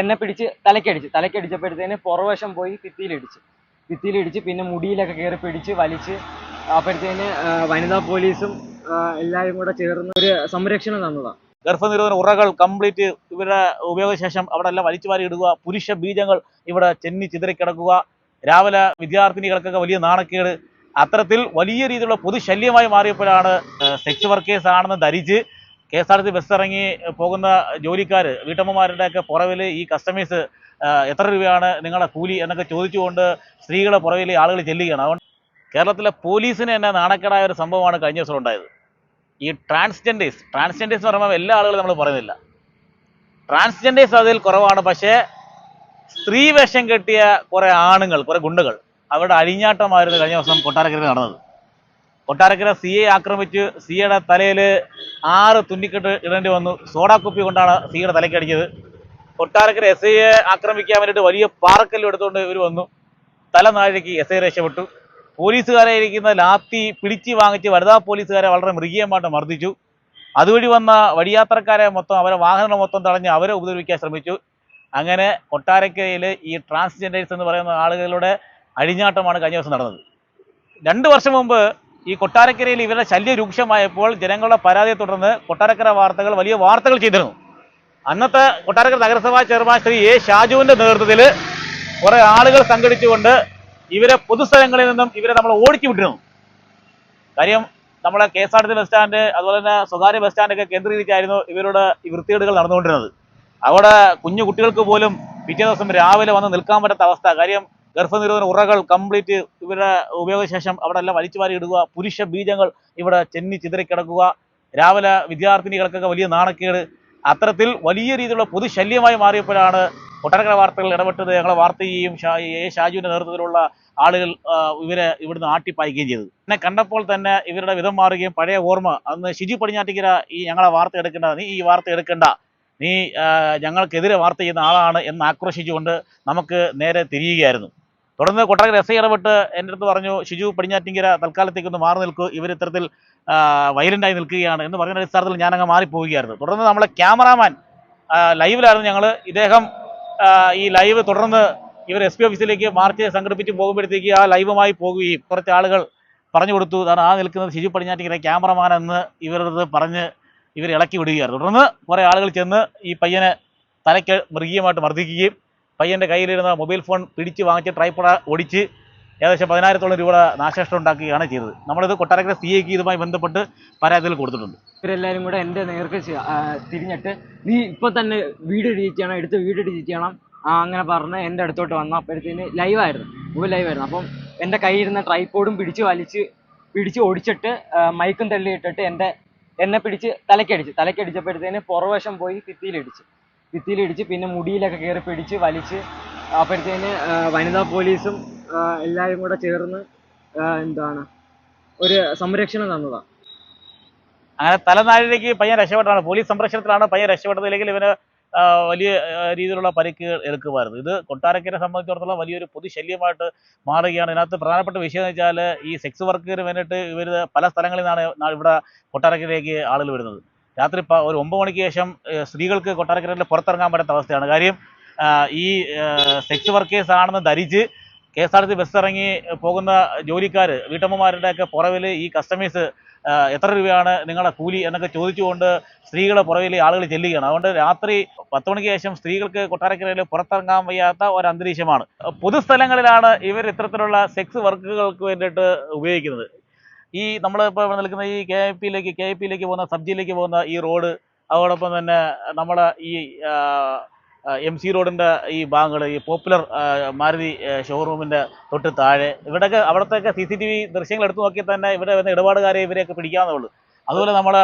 എന്നെ പിടിച്ച് തലക്കടിച്ച്. തലക്കടിച്ചപ്പോഴത്തേന് പുറവശം പോയി ഭിത്തിയിലിടിച്ച്. ഭിത്തിയിലിടിച്ച് പിന്നെ മുടിയിലൊക്കെ കയറി പിടിച്ച് വലിച്ച് അപ്പോഴത്തേന് വനിതാ പോലീസും എല്ലാവരും കൂടെ ചേർന്ന് ഒരു സംരക്ഷണം തന്നതാണ് ഗർഭനിരോധന ഉറകൾ കംപ്ലീറ്റ് ഇവരുടെ ഉപയോഗശേഷം അവിടെ എല്ലാം വലിച്ചു വാരി ഇടുക പുരുഷ ബീജങ്ങൾ ഇവിടെ ചെന്നി ചിതറിക്കിടക്കുക രാവിലെ വിദ്യാർത്ഥിനികൾക്കൊക്കെ വലിയ നാണക്കേട്. അത്തരത്തിൽ വലിയ രീതിയിലുള്ള പൊതുശല്യമായി മാറിയപ്പോഴാണ് സെക്സ് വർക്കേഴ്സ് ആണെന്ന് ധരിച്ച് K S R T bus ഇറങ്ങി പോകുന്ന ജോലിക്കാർ വീട്ടമ്മമാരുടെയൊക്കെ പുറവിൽ ഈ കസ്റ്റമേഴ്സ് എത്ര രൂപയാണ് നിങ്ങളുടെ കൂലി എന്നൊക്കെ ചോദിച്ചുകൊണ്ട് സ്ത്രീകളെ പുറവിൽ ആളുകൾ ചെല്ലുകയാണ്. അതുകൊണ്ട് കേരളത്തിലെ പോലീസിന് തന്നെ നാണക്കേടായ ഒരു സംഭവമാണ് കഴിഞ്ഞ ദിവസം ഉണ്ടായത്. ഈ ട്രാൻസ്ജെൻഡേഴ്സ് ട്രാൻസ്ജെൻഡേഴ്സ് എന്ന് പറയുമ്പോൾ എല്ലാ ആളുകളും നമ്മൾ പറയുന്നില്ല. ട്രാൻസ്ജെൻഡേഴ്സ് അതിൽ കുറവാണ് പക്ഷേ സ്ത്രീ വേഷം കെട്ടിയ കുറേ ആണുങ്ങൾ കുറേ ഗുണ്ടകൾ അവരുടെ അഴിഞ്ഞാട്ടമായിരുന്നു കഴിഞ്ഞ ദിവസം കൊട്ടാരക്കരയിൽ നടന്നത്. കൊട്ടാരക്കര സി എ ആക്രമിച്ച് സിയുടെ തലയിൽ ആറ് തുന്നിക്കെട്ട് ഇടേണ്ടി വന്നു. സോഡാ കുപ്പി കൊണ്ടാണ് സിയുടെ തലയ്ക്കടിച്ചത്. കൊട്ടാരക്കര എസ് ഐയെ ആക്രമിക്കാൻ വേണ്ടിയിട്ട് വലിയ പാറക്കല്ലും എടുത്തുകൊണ്ട് ഇവർ വന്നു. തല നാഴേക്ക് എസ് ഐ രക്ഷപ്പെട്ടു. പോലീസുകാരെ ഇരിക്കുന്ന ലാത്തി പിടിച്ച് വാങ്ങിച്ച് വനിതാ പോലീസുകാരെ വളരെ മൃഗീയമായിട്ട് മർദ്ദിച്ചു. അതുവഴി വന്ന വഴിയാത്രക്കാരെ മൊത്തം അവരെ വാഹനങ്ങൾ മൊത്തം തടഞ്ഞ് അവരെ ഉപദ്രവിക്കാൻ ശ്രമിച്ചു. അങ്ങനെ കൊട്ടാരക്കരയിൽ ഈ ട്രാൻസ്ജെൻഡേഴ്സ് എന്ന് പറയുന്ന ആളുകളുടെ അഴിഞ്ഞാട്ടമാണ് കഴിഞ്ഞ ദിവസം നടന്നത്. രണ്ട് വർഷം മുമ്പ് ഈ കൊട്ടാരക്കരയിൽ ഇവരുടെ ശല്യം രൂക്ഷമായപ്പോൾ ജനങ്ങളുടെ പരാതിയെ തുടർന്ന് കൊട്ടാരക്കര വാർത്തകൾ വലിയ വാർത്തകൾ ചെയ്തിരുന്നു. അന്നത്തെ കൊട്ടാരക്കര നഗരസഭാ ചെയർമാൻ ശ്രീ എ ഷാജുവിന്റെ നേതൃത്വത്തിൽ കുറെ ആളുകൾ സംഘടിച്ചുകൊണ്ട് ഇവരെ പൊതുസ്ഥലങ്ങളിൽ നിന്നും ഇവരെ നമ്മൾ ഓടിച്ചു വിട്ടിരുന്നു കാര്യം നമ്മളെ K S R T bus stand അതുപോലെ തന്നെ സ്വകാര്യ ബസ് സ്റ്റാൻഡൊക്കെ കേന്ദ്രീകരിച്ചായിരുന്നു ഇവരുടെ വൃത്തികേടുകൾ നടന്നുകൊണ്ടിരുന്നത്. അവിടെ കുഞ്ഞു കുട്ടികൾക്ക് പോലും പിറ്റേ ദിവസം രാവിലെ വന്ന് നിൽക്കാൻ പറ്റാത്ത അവസ്ഥ. കാര്യം ഗർഭനിരോധന ഉറകൾ കംപ്ലീറ്റ് ഇവരുടെ ഉപയോഗശേഷം അവിടെ എല്ലാം വലിച്ചു വാരി ഇടുക പുരുഷ ബീജങ്ങൾ ഇവിടെ ചെന്നി ചിതറിക്കിടക്കുക രാവിലെ വിദ്യാർത്ഥിനികൾക്കൊക്കെ വലിയ നാണക്കേട്. അത്തരത്തിൽ വലിയ രീതിയിലുള്ള പൊതുശല്യമായി മാറിയപ്പോഴാണ് കൊട്ടാരക്കര വാർത്തകൾ ഇടപെട്ടത്. ഞങ്ങളെ വാർത്തയെയും എ ഷാജുവിന്റെ നേതൃത്വത്തിലുള്ള ആളുകൾ ഇവരെ ഇവിടുന്ന് ആട്ടിപ്പായിക്കുകയും ചെയ്തു. എന്നെ കണ്ടപ്പോൾ തന്നെ ഇവരുടെ വിധം മാറുകയും പഴയ ഓർമ്മ. അന്ന് ഷിജി പടിഞ്ഞാറ്റിക്കര ഈ ഞങ്ങളെ വാർത്ത എടുക്കേണ്ട നീ ഈ വാർത്ത എടുക്കേണ്ട. നീ ഞങ്ങൾക്കെതിരെ വാർത്ത ചെയ്യുന്ന ആളാണ് എന്ന് ആക്രോശിച്ചുകൊണ്ട് നമുക്ക് നേരെ തിരിയുകയായിരുന്നു. തുടർന്ന് കൊട്ടാരക്കര എസ് ഐ ഇടപെട്ട് എന്റെ അടുത്ത് പറഞ്ഞു ഷിജു പടിഞ്ഞാറ്റിങ്കര തൽക്കാലത്തേക്ക് ഒന്ന് മാറി നിൽക്കൂ. ഇവർ ഇത്തരത്തിൽ വയലന്റായി നിൽക്കുകയാണ്. എന്ന് പറഞ്ഞ അടിസ്ഥാനത്തിൽ ഞാൻ അങ്ങ് മാറിപ്പോവുകയായിരുന്നു. തുടർന്ന് നമ്മളെ ക്യാമറാമാൻ ലൈവിലായിരുന്നു ഞങ്ങൾ ഇദ്ദേഹം ഈ ലൈവ് തുടർന്ന് ഇവർ എസ് പി ഓഫീസിലേക്ക് മാർച്ച് സംഘടിപ്പിച്ച് പോകുമ്പോഴത്തേക്ക് ആ ലൈവുമായി പോകുകയും കുറച്ച് ആളുകൾ പറഞ്ഞു കൊടുത്തു. അതാണ് ആ നിൽക്കുന്നത് ഷിജു പടിഞ്ഞാറ്റിങ്കര ക്യാമറമാൻ എന്ന് ഇവരത് പറഞ്ഞ് ഇവർ ഇളക്കി വിടുകയായിരുന്നു. തുടർന്ന് കുറേ ആളുകൾ ചെന്ന് ഈ പയ്യനെ തലയ്ക്ക് മൃഗീയമായിട്ട് മർദ്ദിക്കുകയും പയ്യന്റെ കയ്യിലിരുന്ന മൊബൈൽ ഫോൺ പിടിച്ച് വാങ്ങിച്ച് ട്രൈപ്പോഡ ഓടിച്ച് ഏകദേശം പതിനായിരത്തോളം രൂപയുടെ നാശനഷ്ടം ഉണ്ടാക്കുകയാണ് ചെയ്തത്. നമ്മളിത് കൊട്ടാരക്കര സി ഐക്ക് ഇതുമായി ബന്ധപ്പെട്ട് പരാതികൾ കൊടുത്തിട്ടുണ്ട്. ഇവരെല്ലാവരും കൂടെ എന്റെ നേർക്ക് തിരിഞ്ഞിട്ട് നീ ഇപ്പം തന്നെ വീഡിയോ ഡിലീറ്റ് ചെയ്യണം എടുത്ത് വീഡിയോ ഡിലീറ്റ് ചെയ്യണം. അങ്ങനെ പറഞ്ഞ് എന്റെ അടുത്തോട്ട് വന്നു. അപ്പോഴത്തേന് ലൈവായിരുന്നു മൊബൈൽ ലൈവായിരുന്നു അപ്പം എന്റെ കയ്യിരുന്ന ട്രൈപ്പോഡും പിടിച്ച് വലിച്ച് പിടിച്ച് ഓടിച്ചിട്ട് മൈക്കും തള്ളിയിട്ടിട്ട് എന്റെ എന്നെ പിടിച്ച് തലക്കടിച്ച്. തലക്കടിച്ചപ്പോഴത്തേന് പുറവശം പോയി ഭിത്തിയിലിടിച്ച്. ഭിത്തിയിലിടിച്ച് പിന്നെ മുടിയിലൊക്കെ കയറി പിടിച്ച് വലിച്ച് അപ്പോഴത്തേന് വനിതാ പോലീസും എല്ലാവരും കൂടെ ചേർന്ന് എന്താണ് ഒരു സംരക്ഷണം തന്നതാണ് അങ്ങനെ തലനാഴിലേക്ക് പയ്യൻ രക്ഷപ്പെട്ടാണ് പോലീസ് സംരക്ഷണത്തിലാണ് പയ്യൻ രക്ഷപ്പെട്ടതില്ലെങ്കിൽ ഇവന് വലിയ രീതിയിലുള്ള പരിക്കുകൾ എടുക്കുമായിരുന്നു. ഇത് കൊട്ടാരക്കരെ സംബന്ധിച്ചിടത്തോളം വലിയൊരു പൊതുശല്യമായിട്ട് മാറുകയാണ്. ഇതിനകത്ത് പ്രധാനപ്പെട്ട വിഷയം എന്ന് വെച്ചാൽ ഈ സെക്സ് വർക്കിന് വേണ്ടിയിട്ട് ഇവർ പല സ്ഥലങ്ങളിൽ നിന്നാണ് ഇവിടെ കൊട്ടാരക്കരയിലേക്ക് ആളുകൾ വരുന്നത്. രാത്രി ഒരു ഒമ്പത് മണിക്ക് ശേഷം സ്ത്രീകൾക്ക് കൊട്ടാരക്കരയിൽ പുറത്തിറങ്ങാൻ പറ്റാത്ത അവസ്ഥയാണ്. കാര്യം ഈ സെക്സ് വർക്കേഴ്സ് ആണെന്ന് ധരിച്ച് K S R T bus ഇറങ്ങി പോകുന്ന ജോലിക്കാർ വീട്ടമ്മമാരുടെയൊക്കെ പുറവിൽ ഈ കസ്റ്റമേഴ്സ് എത്ര രൂപയാണ് നിങ്ങളുടെ കൂലി എന്നൊക്കെ ചോദിച്ചുകൊണ്ട് സ്ത്രീകളെ പുറകിൽ ആളുകൾ ചെല്ലുകയാണ്. അതുകൊണ്ട് രാത്രി പത്ത് മണിക്ക് ശേഷം സ്ത്രീകൾക്ക് കൊട്ടാരക്കരയിൽ പുറത്തിറങ്ങാൻ വയ്യാത്ത ഒരു അന്തരീക്ഷമാണ് പൊതുസ്ഥലങ്ങളിലാണ് ഇവർ ഇത്തരത്തിലുള്ള സെക്സ് വർക്കുകൾക്ക് വേണ്ടിയിട്ട് ഉപയോഗിക്കുന്നത്. ഈ നമ്മൾ ഇപ്പോൾ നിൽക്കുന്ന ഈ കെ ഐ പിയിലേക്ക് കെ ഐ പിയിലേക്ക് പോകുന്ന സബ്ജിയിലേക്ക് പോകുന്ന ഈ റോഡ് അതോടൊപ്പം തന്നെ നമ്മളെ ഈ എം സി റോഡിന്റെ ഈ ഭാഗങ്ങൾ ഈ പോപ്പുലർ മാരുതി ഷോറൂമിന്റെ തൊട്ട് താഴെ ഇവിടെയൊക്കെ അവിടത്തെയൊക്കെ സി സി ടി വി ദൃശ്യങ്ങൾ എടുത്തു നോക്കിയാൽ തന്നെ ഇവിടെ വരുന്ന ഇടപാടുകാരെ ഇവരെയൊക്കെ പിടിക്കാവുന്നുള്ളൂ അതുപോലെ നമ്മളെ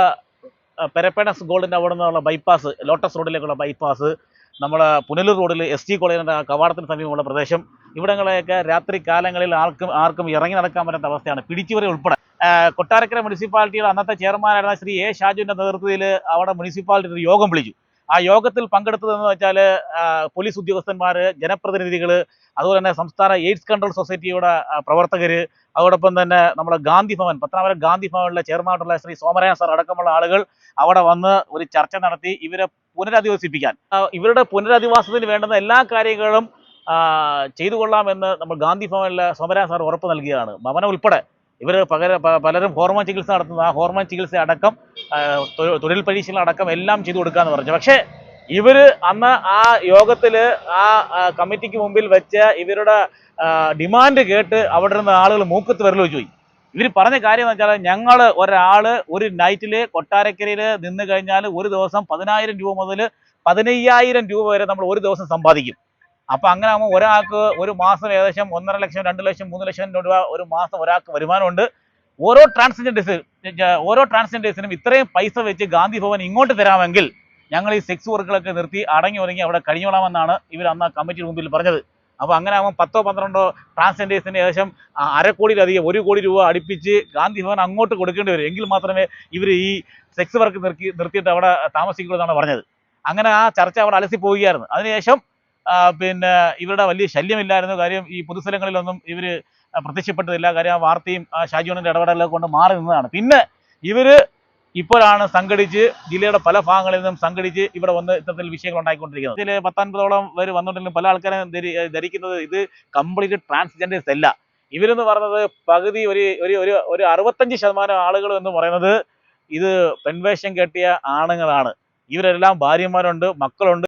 പെരപ്പേണസ് ഗോൾഡിന്റെ അവിടെ നിന്നുള്ള ബൈപ്പാസ് ലോട്ടസ് റോഡിലേക്കുള്ള ബൈപ്പാസ് നമ്മുടെ പുനലൂർ റോഡിൽ എസ് ടി കോളേജിന്റെ കവാടത്തിന് സമീപമുള്ള പ്രദേശം ഇവിടങ്ങളെയൊക്കെ രാത്രി കാലങ്ങളിൽ ആർക്കും ആർക്കും ഇറങ്ങി നടക്കാൻ പറ്റാത്ത അവസ്ഥയാണ്. പിടിച്ചുവരെ ഉൾപ്പെടെ. കൊട്ടാരക്കര മുനിസിപ്പാലിറ്റിയുടെ അന്നത്തെ ചെയർമാനായിരുന്ന ശ്രീ എ ഷാജുവിന്റെ നേതൃത്വത്തിൽ അവിടെ മുനിസിപ്പാലിറ്റി ഒരു യോഗം വിളിച്ചു. ആ യോഗത്തിൽ പങ്കെടുത്തതെന്ന് വെച്ചാൽ പോലീസ് ഉദ്യോഗസ്ഥന്മാർ ജനപ്രതിനിധികൾ അതുപോലെ തന്നെ സംസ്ഥാന എയ്ഡ്സ് കൺട്രോൾ സൊസൈറ്റിയുടെ പ്രവർത്തകർ അതോടൊപ്പം തന്നെ നമ്മുടെ ഗാന്ധി ഭവൻ പത്തനാപുരം ഗാന്ധി ഭവനിലെ ചെയർമാനായിട്ടുള്ള ശ്രീ സോമരായൻ സാർ അടക്കമുള്ള ആളുകൾ അവിടെ വന്ന് ഒരു ചർച്ച നടത്തി ഇവരെ പുനരധിവസിപ്പിക്കാൻ. ഇവരുടെ പുനരധിവാസത്തിന് വേണ്ടുന്ന എല്ലാ കാര്യങ്ങളും ചെയ്തു കൊള്ളാമെന്ന് നമ്മൾ ഗാന്ധി ഭവനിലെ സോമരായൻ സാർ ഉറപ്പ് നൽകിയതാണ്. ഭവനം ഉൾപ്പെടെ ഇവർ പകര പലരും ഹോർമോൺ ചികിത്സ നടത്തുന്നത് ആ ഹോർമോൺ ചികിത്സ അടക്കം തൊഴിൽ പരീക്ഷകൾ അടക്കം എല്ലാം ചെയ്തു കൊടുക്കാന്ന് പറഞ്ഞു. പക്ഷേ ഇവർ അന്ന് ആ യോഗത്തിൽ ആ കമ്മിറ്റിക്ക് മുമ്പിൽ വെച്ച് ഇവരുടെ ഡിമാൻഡ് കേട്ട് അവിടെ നിന്ന് ആളുകൾ മൂക്കത്ത് വരലോ പോയി. ഇവർ പറഞ്ഞ കാര്യം എന്ന് വെച്ചാൽ ഞങ്ങൾ ഒരാൾ ഒരു നൈറ്റിൽ കൊട്ടാരക്കരയിൽ നിന്ന് കഴിഞ്ഞാൽ ഒരു ദിവസം പതിനായിരം രൂപ മുതൽ പതിനയ്യായിരം രൂപ വരെ നമ്മൾ ഒരു ദിവസം സമ്പാദിക്കും. അപ്പൊ അങ്ങനെ ആകുമ്പോൾ ഒരാൾക്ക് ഒരു മാസം ഏകദേശം ഒന്നര ലക്ഷം രണ്ട് ലക്ഷം മൂന്ന് ലക്ഷം രൂപ ഒരു മാസം ഒരാൾക്ക് വരുമാനമുണ്ട്. ഓരോ ട്രാൻസ്ജെൻഡേഴ്സ് ഓരോ ട്രാൻസ്ജെൻഡേഴ്സിനും ഇത്രയും പൈസ വെച്ച് ഗാന്ധി ഭവൻ ഇങ്ങോട്ട് തരാമെങ്കിൽ ഞങ്ങൾ ഈ സെക്സ് വർക്കുകളൊക്കെ നിർത്തി അടങ്ങി ഒതുങ്ങി അവിടെ കഴിഞ്ഞോളാമെന്നാണ് ഇവർ അന്ന് ആ കമ്മിറ്റിയുടെ മുമ്പിൽ പറഞ്ഞത്. അപ്പോൾ അങ്ങനെ ആകുമ്പോൾ പത്തോ പന്ത്രണ്ടോ ട്രാൻസ്ജെൻഡേഴ്സിന് ഏകദേശം അരക്കോടിയിലധികം ഒരു കോടി രൂപ അടുപ്പിച്ച് ഗാന്ധി ഭവൻ അങ്ങോട്ട് കൊടുക്കേണ്ടി വരും. എങ്കിൽ മാത്രമേ ഇവർ ഈ സെക്സ് വർക്ക് നിർത്തി നിർത്തിയിട്ട് അവിടെ താമസിക്കുള്ളൂ എന്നാണ് പറഞ്ഞത്. അങ്ങനെ ആ ചർച്ച അവിടെ അലസി പോവുകയായിരുന്നു അതിനുശേഷം പിന്നെ ഇവരുടെ വലിയ ശല്യമില്ലായിരുന്നു. കാര്യം ഈ പൊതുസ്ഥലങ്ങളിലൊന്നും ഇവർ പ്രത്യക്ഷപ്പെട്ടതില്ല. കാര്യം ആ വാർത്തയും ആ ഷാജിയോണിന്റെ ഇടപെടലൊക്കെ കൊണ്ട് മാറി നിന്നതാണ്. പിന്നെ ഇവർ ഇപ്പോഴാണ് സംഘടിച്ച് ജില്ലയുടെ പല ഭാഗങ്ങളിൽ നിന്നും സംഘടിച്ച് ഇവിടെ വന്ന് ഇത്തരത്തിൽ വിഷയങ്ങൾ ഉണ്ടായിക്കൊണ്ടിരിക്കുന്നത് ഇതിൽ പത്തൊൻപതോളം പേര് വന്നിട്ടുണ്ടെങ്കിലും പല ആൾക്കാരും ധരി- ധരിക്കുന്നത് ഇത് കംപ്ലീറ്റ് ട്രാൻസ്ജെൻഡേഴ്സ് അല്ല. ഇവരെന്ന് പറയുന്നത് പകുതി ഒരു ഒരു ഒരു ഒരു അറുപത്തഞ്ച് ശതമാനം ആളുകൾ എന്ന് പറയുന്നത് ഇത് പെൺവേഷം കെട്ടിയ ആണുങ്ങളാണ്. ഇവരെല്ലാം ഭാര്യമാരുണ്ട് മക്കളുണ്ട്.